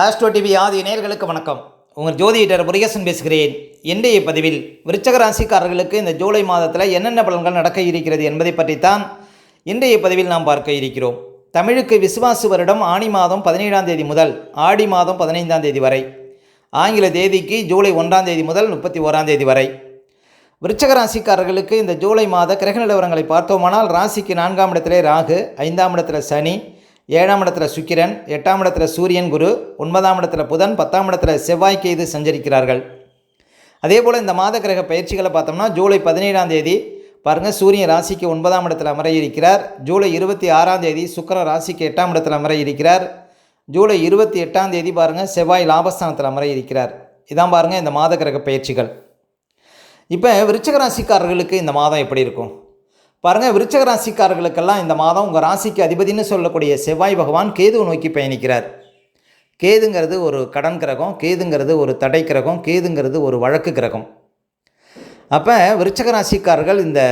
Astro TV ஆதி நேர்களுக்கு வணக்கம். உங்கள் ஜோதிடர் முருகேசன் பேசுகிறேன். இன்றைய பதிவில் விருச்சக ராசிக்காரர்களுக்கு இந்த ஜூலை மாதத்தில் என்னென்ன பலன்கள் நடக்க இருக்கிறது என்பதை பற்றித்தான் இன்றைய பதிவில் நாம் பார்க்க இருக்கிறோம். தமிழுக்கு விசுவாசு வருடம் ஆணி மாதம் பதினேழாம் தேதி முதல் ஆடி மாதம் பதினைந்தாம் தேதி வரை. ஆங்கில தேதிக்கு ஜூலை ஒன்றாம் தேதி முதல் முப்பத்தி ஓராம் தேதி வரை. விருச்சக ராசிக்காரர்களுக்கு இந்த ஜூலை மாத கிரக நிலவரங்களை பார்த்தோமானால் ராசிக்கு நான்காம் இடத்திலே ராகு ஐந்தாம் இடத்துல சனி ஏழாம் இடத்துல சுக்கிரன் எட்டாம் இடத்துல சூரியன் குரு ஒன்பதாம் இடத்துல புதன் பத்தாம் இடத்துல செவ்வாய் கேது சஞ்சரிக்கிறார்கள். அதே போல் இந்த மாத கிரக பயிற்சிகளை பார்த்தோம்னா ஜூலை பதினேழாம் தேதி பாருங்கள் சூரியன் ராசிக்கு ஒன்பதாம் இடத்துல அமர இருக்கிறார் ஜூலை இருபத்தி ஆறாம் தேதி சுக்கிரன் ராசிக்கு எட்டாம் இடத்துல அமர இருக்கிறார் ஜூலை இருபத்தி எட்டாம் தேதி பாருங்கள் செவ்வாய் லாபஸ்தானத்தில் அமர இருக்கிறார் இதான் பாருங்கள் இந்த மாத கிரக பயிற்சிகள். இப்போ விருச்சக ராசிக்காரர்களுக்கு இந்த மாதம் எப்படி இருக்கும்? பாருங்கள் விருச்சக ராசிக்காரர்களுக்கெல்லாம் இந்த மாதம் உங்கள் ராசிக்கு அதிபதினு சொல்லக்கூடிய செவ்வாய் பகவான் கேதுவை நோக்கி பயணிக்கிறார். கேதுங்கிறது ஒரு கடன் கிரகம் கேதுங்கிறது ஒரு தடை கிரகம் கேதுங்கிறது ஒரு வழக்கு கிரகம். அப்போ விருச்சக ராசிக்காரர்கள் இந்த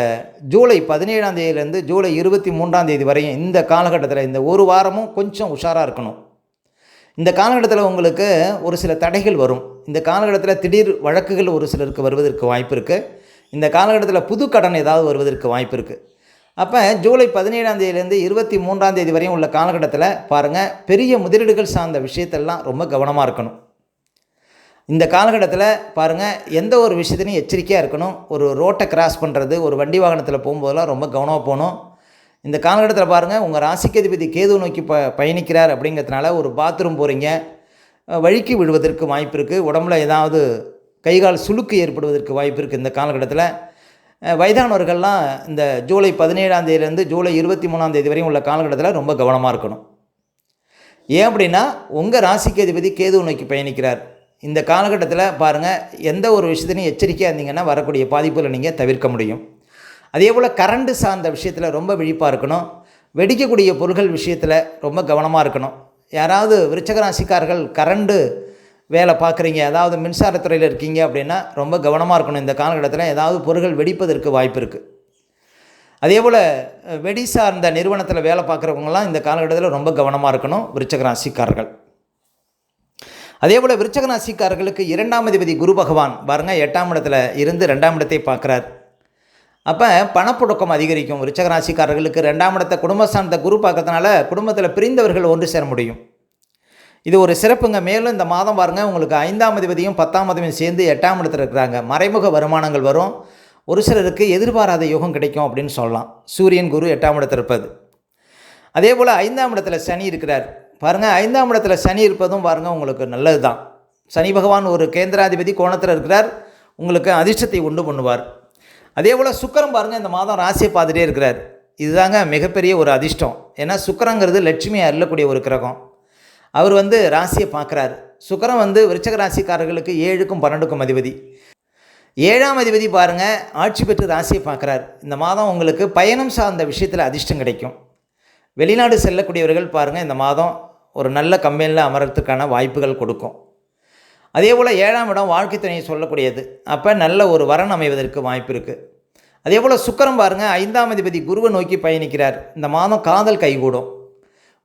ஜூலை பதினேழாம் தேதியிலேருந்து ஜூலை இருபத்தி மூன்றாம் தேதி வரையும் இந்த காலகட்டத்தில் இந்த ஒரு வாரமும் கொஞ்சம் உஷாராக இருக்கணும். இந்த காலகட்டத்தில் உங்களுக்கு ஒரு சில தடைகள் வரும். இந்த காலகட்டத்தில் திடீர் வழக்குகள் ஒரு சிலருக்கு வருவதற்கு வாய்ப்பு இருக்குது இந்த காலகட்டத்தில் புது கடன் ஏதாவது வருவதற்கு வாய்ப்பு இருக்குது அப்போ ஜூலை பதினேழாம் தேதியிலேருந்து இருபத்தி மூன்றாம் தேதி வரையும் உள்ள காலகட்டத்தில் பாருங்கள் பெரிய முதலீடுகள் சார்ந்த விஷயத்தெல்லாம் ரொம்ப கவனமாக இருக்கணும். இந்த காலகட்டத்தில் பாருங்கள் எந்த ஒரு விஷயத்துலையும் எச்சரிக்கையாக இருக்கணும். ஒரு ரோட்டை கிராஸ் பண்ணுறது ஒரு வண்டி வாகனத்தில் போகும்போதெல்லாம் ரொம்ப கவனமாக போகணும். இந்த காலகட்டத்தில் பாருங்கள் உங்கள் ராசிக்கதிபதி கேது நோக்கி ப பயணிக்கிறார் அப்படிங்கிறதுனால ஒரு பாத்ரூம் போகிறீங்க வழுக்கி விழுவதற்கு வாய்ப்பு இருக்குது உடம்புல ஏதாவது கைகால் சுழுக்கு ஏற்படுவதற்கு வாய்ப்பு இருக்குது இந்த காலகட்டத்தில். வயதானவர்கள்லாம் இந்த ஜூலை பதினேழாம் தேதியிலேருந்து ஜூலை இருபத்தி மூணாம் தேதி வரையும் உள்ள காலகட்டத்தில் ரொம்ப கவனமாக இருக்கணும். ஏன் அப்படின்னா உங்கள் ராசிக்கு அதிபதி கேது நோக்கி பயணிக்கிறார். இந்த காலகட்டத்தில் பாருங்கள் எந்த ஒரு விஷயத்திலையும் எச்சரிக்கையாக இருந்தீங்கன்னா வரக்கூடிய பாதிப்புகளை நீங்கள் தவிர்க்க முடியும். அதே போல் கரண்ட்டு சார்ந்த விஷயத்தில் ரொம்ப விழிப்பாக இருக்கணும். வெடிக்கக்கூடிய பொருட்கள் விஷயத்தில் ரொம்ப கவனமாக இருக்கணும். யாராவது விருச்சக ராசிக்காரர்கள் கரண்டு வேலை பார்க்குறீங்க ஏதாவது மின்சாரத்துறையில் இருக்கீங்க அப்படின்னா ரொம்ப கவனமாக இருக்கணும். இந்த காலகட்டத்தில் ஏதாவது பொருட்கள் வெடிப்பதற்கு வாய்ப்பு இருக்குது அதே போல் வெடி சார்ந்த நிறுவனத்தில் வேலை பார்க்குறவங்கலாம் இந்த காலகட்டத்தில் ரொம்ப கவனமாக இருக்கணும் விருச்சக ராசிக்காரர்கள். அதே போல் விருச்சக ராசிக்காரர்களுக்கு இரண்டாம் அதிபதி குரு பகவான் பாருங்கள் எட்டாம் இடத்துல இருந்து ரெண்டாம் இடத்தை பார்க்குறார். அப்போ பணப்புழக்கம் அதிகரிக்கும். விருச்சக ராசிக்காரர்களுக்கு ரெண்டாம் குடும்பம் சார்ந்த குரு பார்க்கறதுனால குடும்பத்தில் பிரிந்தவர்கள் ஒன்று சேர முடியும். இது ஒரு சிறப்புங்க. மேலும் இந்த மாதம் பாருங்கள் உங்களுக்கு ஐந்தாம் அதிபதியும் பத்தாம் அதிபதியும் சேர்ந்து எட்டாம் இடத்துல இருக்கிறாங்க. மறைமுக வருமானங்கள் வரும். ஒரு சிலருக்கு எதிர்பாராத யோகம் கிடைக்கும் அப்படின்னு சொல்லலாம். சூரியன் குரு எட்டாம் இடத்துல இருப்பது அதே போல் ஐந்தாம் இடத்துல சனி இருக்கிறார். பாருங்கள் ஐந்தாம் இடத்துல சனி இருப்பதும் பாருங்கள் உங்களுக்கு நல்லது தான் சனி பகவான் ஒரு கேந்திராதிபதி கோணத்தில் இருக்கிறார். உங்களுக்கு அதிர்ஷ்டத்தை உண்டு பண்ணுவார். அதே போல் சுக்கரம் பாருங்கள் இந்த மாதம் ராசியை பார்த்துட்டே இருக்கிறார். இதுதாங்க மிகப்பெரிய ஒரு அதிர்ஷ்டம். ஏன்னா சுக்கரங்கிறது லட்சுமியை அருளக்கூடிய ஒரு கிரகம். அவர் வந்து ராசியை பார்க்குறாரு. சுக்கரம் வந்து விருச்சக ராசிக்காரர்களுக்கு ஏழுக்கும் பன்னெண்டுக்கும் அதிபதி. ஏழாம் அதிபதி பாருங்கள் ஆட்சி பெற்று ராசியை பார்க்குறாரு. இந்த மாதம் உங்களுக்கு பயணம் சார்ந்த விஷயத்தில் அதிர்ஷ்டம் கிடைக்கும். வெளிநாடு செல்லக்கூடியவர்கள் பாருங்கள் இந்த மாதம் ஒரு நல்ல கம்பெனியில் அமரத்துக்கான வாய்ப்புகள் கொடுக்கும். அதே போல் ஏழாம் இடம் வாழ்க்கை துணையை சொல்லக்கூடியது. அப்போ நல்ல ஒரு வரன் அமைவதற்கு வாய்ப்பு இருக்குது அதே போல் சுக்கரம் பாருங்கள் ஐந்தாம் அதிபதி குருவை நோக்கி பயணிக்கிறார். இந்த மாதம் காதல் கைகூடும்.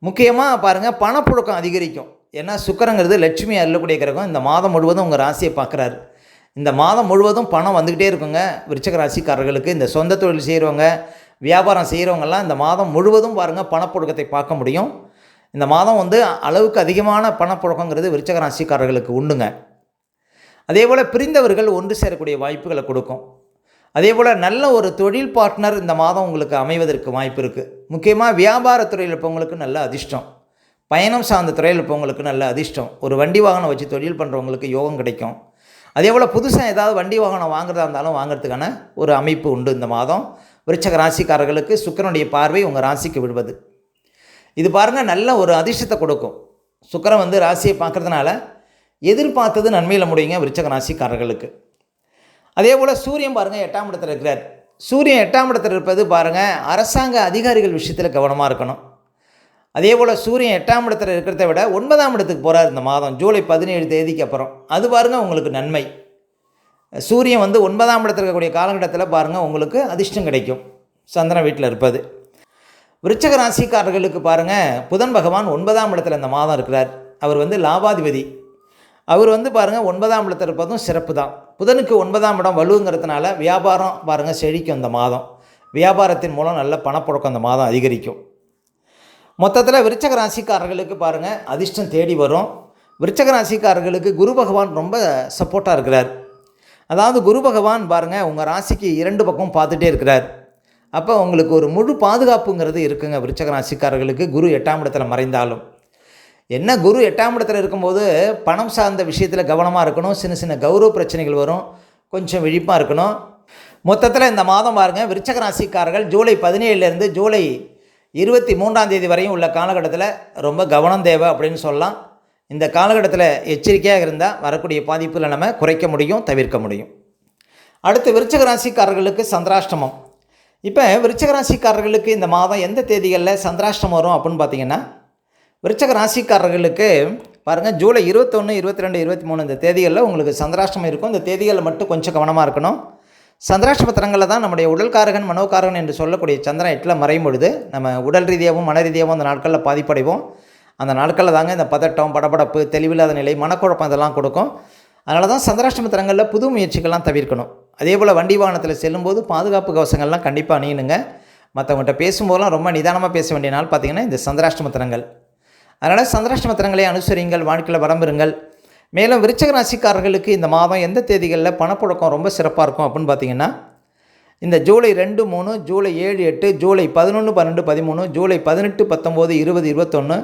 முக்கியமாக பாருங்கள் பணப்புழக்கம் அதிகரிக்கும். ஏன்னா சுக்கரங்கிறது லட்சுமி அருளக்கூடிய கிரகம். இந்த மாதம் முழுவதும் உங்கள் ராசியை பார்க்குறாரு. இந்த மாதம் முழுவதும் பணம் வந்துக்கிட்டே இருக்குங்க. விருச்சக ராசிக்காரர்களுக்கு இந்த சொந்த தொழில் செய்கிறவங்க வியாபாரம் செய்கிறவங்கெல்லாம் இந்த மாதம் முழுவதும் பாருங்கள் பணப்புழக்கத்தை பார்க்க முடியும். இந்த மாதம் வந்து அளவுக்கு அதிகமான பணப்புழக்கங்கிறது விருச்சக ராசிக்காரர்களுக்கு உண்டுங்க. அதே போல் பிரிந்தவர்கள் ஒன்று சேரக்கூடிய வாய்ப்புகளை கொடுக்கும். அதே போல் நல்ல ஒரு தொழில் பார்ட்னர் இந்த மாதம் உங்களுக்கு அமைவதற்கு வாய்ப்பு இருக்குது முக்கியமாக வியாபாரத்துறையில் இருப்பவங்களுக்கு நல்ல அதிர்ஷ்டம். பயணம் சார்ந்த துறையில் இருப்பவங்களுக்கு நல்ல அதிர்ஷ்டம். ஒரு வண்டி வாகனம் வச்சு தொழில் பண்ணுறவங்களுக்கு யோகம் கிடைக்கும். அதே போல் புதுசாக ஏதாவது வண்டி வாகனம் வாங்குறதா இருந்தாலும் வாங்குறதுக்கான ஒரு அமைப்பு உண்டு இந்த மாதம். விருச்சக ராசிக்காரர்களுக்கு சுக்கரனுடைய பார்வை உங்கள் ராசிக்கு விடுவது இது பாருங்கள் நல்ல ஒரு அதிர்ஷ்டத்தை கொடுக்கும். சுக்கிரன் வந்து ராசியை பார்க்கறதுனால எதிர்பார்த்தது நன்மையில் முடியுங்க விருச்சக ராசிக்காரர்களுக்கு. அதே போல் சூரியன் பாருங்கள் எட்டாம் இடத்துல இருக்கிறார். சூரியன் எட்டாம் இடத்துல இருப்பது பாருங்கள் அரசாங்க அதிகாரிகள் விஷயத்தில் கவனமாக இருக்கணும். அதே போல் சூரியன் எட்டாம் இடத்துல இருக்கிறத விட ஒன்பதாம் இடத்துக்கு போகிறார் இந்த மாதம் ஜூலை பதினேழு தேதிக்கு அப்புறம். அது பாருங்கள் உங்களுக்கு நன்மை. சூரியன் வந்து ஒன்பதாம் இடத்துல இருக்கக்கூடிய காலகட்டத்தில் பாருங்கள் உங்களுக்கு அதிர்ஷ்டம் கிடைக்கும். சந்திரன் வீட்டில் இருப்பது. விருச்சக ராசிக்காரர்களுக்கு பாருங்கள் புதன் பகவான் ஒன்பதாம் இடத்துல இந்த மாதம் இருக்கிறார். அவர் வந்து லாபாதிபதி. அவர் வந்து பாருங்கள் ஒன்பதாம் இடத்துல இருப்பதும் சிறப்பு தான் புதனுக்கு ஒன்பதாம் இடம் வலுங்கிறதுனால வியாபாரம் பாருங்கள் செழிக்கும் அந்த மாதம். வியாபாரத்தின் மூலம் நல்ல பணப்புழக்கம் அந்த மாதம் அதிகரிக்கும். மொத்தத்தில் விருச்சக ராசிக்காரர்களுக்கு பாருங்கள் அதிர்ஷ்டம் தேடி வரும். விருச்சக ராசிக்காரர்களுக்கு குரு பகவான் ரொம்ப சப்போர்ட்டாக இருக்கிறார். அதாவது குரு பகவான் பாருங்கள் உங்கள் ராசிக்கு இரண்டு பக்கம் பார்த்துட்டே இருக்கிறார். அப்போ உங்களுக்கு ஒரு முழு பாதுகாப்புங்கிறது இருக்குங்க விருச்சக ராசிக்காரர்களுக்கு. குரு எட்டாம் இடத்துல மறைந்தாலும். என்ன குரு எட்டாம் இடத்துல இருக்கும்போது பணம் சார்ந்த விஷயத்தில் கவனமாக இருக்கணும். சின்ன சின்ன கௌரவ பிரச்சனைகள் வரும். கொஞ்சம் விழிப்பாக இருக்கணும். மொத்தத்தில் இந்த மாதம் பாருங்கள் விருச்சக ராசிக்காரர்கள் ஜூலை பதினேழுலேருந்து ஜூலை இருபத்தி மூன்றாம் தேதி வரையும் உள்ள காலகட்டத்தில் ரொம்ப கவனம் தேவை அப்படின்னு சொல்லலாம். இந்த காலகட்டத்தில் எச்சரிக்கையாக இருந்தால் வரக்கூடிய பாதிப்புகளை நம்ம குறைக்க முடியும் தவிர்க்க முடியும். அடுத்து விருச்சக ராசிக்காரர்களுக்கு சந்திராஷ்டமம். இப்போ விருச்சக ராசிக்காரர்களுக்கு இந்த மாதம் எந்த தேதிகளில் சந்திராஷ்டமம் வரும் அப்படின்னு பார்த்தீங்கன்னா விருச்சக ராசிக்காரர்களுக்கு பாருங்கள் ஜூலை இருபத்தொன்று இருபத்தி ரெண்டு இருபத்தி மூணு இந்த தேதிகளில் உங்களுக்கு சந்திராஷ்டமம் இருக்கும். இந்த தேதிகளில் மட்டும் கொஞ்சம் கவனமாக இருக்கணும். சந்திராஷ்டமத்திரங்களில் தான் நம்முடைய உடல்காரகன் மனோகாரகன் என்று சொல்லக்கூடிய சந்திரன் எட்டில் மறையும் பொழுது நம்ம உடல் ரீதியாகவும் மன ரீதியாகவும் அந்த நாட்களில் பாதிப்படைவோம். அந்த நாட்களில் தாங்க இந்த பதட்டம் படபடப்பு தெளிவில்லாத நிலை மனக்குழப்பம் இதெல்லாம் கொடுக்கும். அதனால தான் சந்திராஷ்டமத்திரங்களில் புது முயற்சிகள்லாம் தவிர்க்கணும். அதே போல் வண்டி வாகனத்தில் செல்லும்போது பாதுகாப்பு கவசங்கள்லாம் கண்டிப்பாக அணியணுங்க மற்றவங்கள்ட்ட பேசும்போதெல்லாம் ரொம்ப நிதானமாக பேச வேண்டிய நாள் பார்த்திங்கன்னா இந்த சந்திராஷ்டமத்திரங்கள் அதனால் சந்திராஷ்டமத்திரங்களை அனுசரிங்கள் வாழ்க்கையில் வரம்பெறுங்கள் மேலும் விருச்சக ராசிக்காரர்களுக்கு இந்த மாதம் எந்த தேதிகளில் பணப்புழக்கம் ரொம்ப சிறப்பாக இருக்கும் அப்படின்னு பார்த்தீங்கன்னா இந்த ஜூலை ரெண்டு மூணு ஜூலை ஏழு எட்டு ஜூலை பதினொன்று பன்னெண்டு பதிமூணு ஜூலை பதினெட்டு பத்தொம்போது இருபது இருபத்தொன்று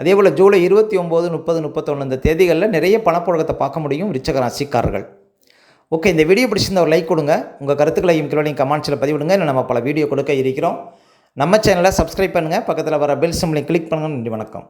அதே போல் ஜூலை இருபத்தி ஒம்பது முப்பது முப்பத்தொன்று இந்த தேதிகளில் நிறைய பணப்புழக்கத்தை பார்க்க முடியும் விருச்சக ராசிக்காரர்கள். ஓகே இந்த வீடியோ பிடிச்சிருந்த ஒரு லைக் கொடுங்க. உங்கள் கருத்துக்களையும் கீழே கமெண்ட்ஸில் பதிவிடுங்க. இல்லை நம்ம பல வீடியோ கொடுக்க இருக்கிறோம். நம்ம சேனலை சப்ஸ்கிரைப் பண்ணுங்கள் பக்கத்தில் வர பெல் சிம்லையும் கிளிக் பண்ணுங்கள் நன்றி வணக்கம்.